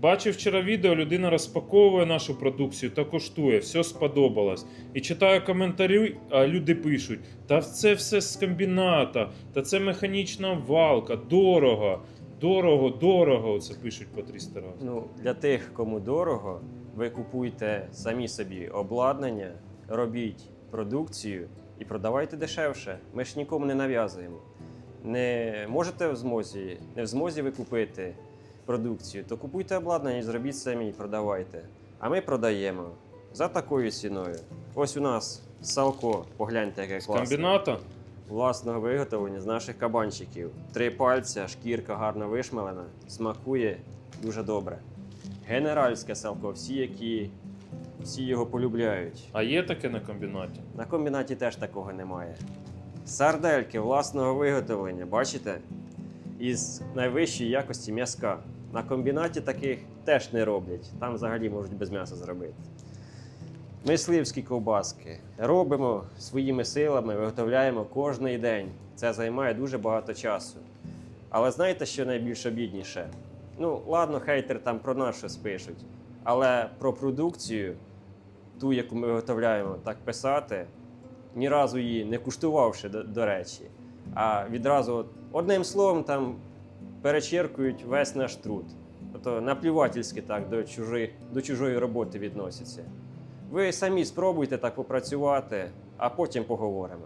Бачив вчора відео, людина розпаковує нашу продукцію та коштує, все сподобалось. І читаю коментарі, а люди пишуть: та це все з комбіната, та це механічна валка, дорого, дорого, дорого. Оце пишуть по 300 разів. Ну, для тих, кому дорого, ви купуйте самі собі обладнання, робіть продукцію і продавайте дешевше. Ми ж нікому не нав'язуємо. Не можете в змозі, не в змозі ви купити продукцію, то купуйте обладнання і зробіть самі, продавайте. А ми продаємо за такою ціною. Ось у нас салко, погляньте, яке З класне. комбіната? власного виготовлення з наших кабанчиків. Три пальця, шкірка гарно вишмалена, смакує дуже добре. Генеральське салко, всі, які всі його полюбляють. А є таке на комбінаті? На комбінаті теж такого немає. Сардельки власного виготовлення, бачите? Із найвищої якості м'язка. На комбінаті таких теж не роблять. Там взагалі можуть без м'яса зробити. Мисливські ковбаски робимо своїми силами, виготовляємо кожний день. Це займає дуже багато часу. Але знаєте, що найбільш обідніше? Ну, ладно, хейтери там про нас щось пишуть. Але про продукцію, ту, яку ми виготовляємо, так писати, ні разу її не куштувавши, до, до речі. А відразу одним словом там перечеркують весь наш труд. Тобто наплівательськи так до, чужої, до чужої роботи відносяться. Ви самі спробуйте так попрацювати, а потім поговоримо.